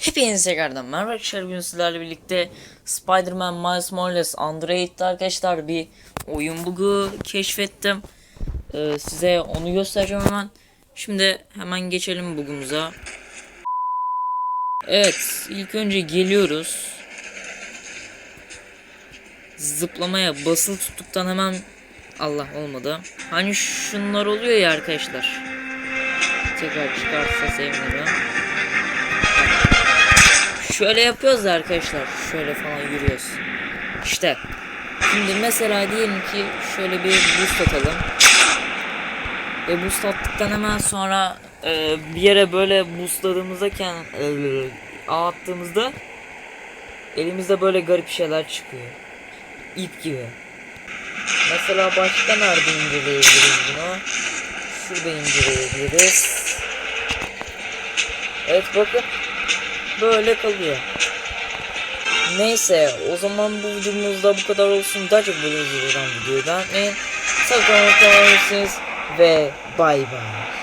Hepinize tekrardan merhaba arkadaşlar bugün sizlerle birlikte Spider-Man Miles Morales Android'de arkadaşlar bir oyun bug'u keşfettim. Ee, size onu göstereceğim hemen. Şimdi hemen geçelim bug'umuza. Evet ilk önce geliyoruz. Zıplamaya basılı tuttuktan hemen Allah olmadı. Hani şunlar oluyor ya arkadaşlar. Tekrar çıkarsa sevinirim. Şöyle yapıyoruz da arkadaşlar. Şöyle falan yürüyoruz. İşte. Şimdi mesela diyelim ki şöyle bir boost atalım. Ve boost attıktan hemen sonra e, bir yere böyle boostladığımızda kend- e, ağ attığımızda elimizde böyle garip şeyler çıkıyor. İp gibi. Mesela başka nerede inceleyebiliriz bunu? Şurada inceleyebiliriz. Evet bakın böyle kalıyor. Neyse o zaman bu videomuzda bu kadar olsun. Daha çok böyle videodan videoyu beğenmeyin. Sakın unutmayın ve bay bay.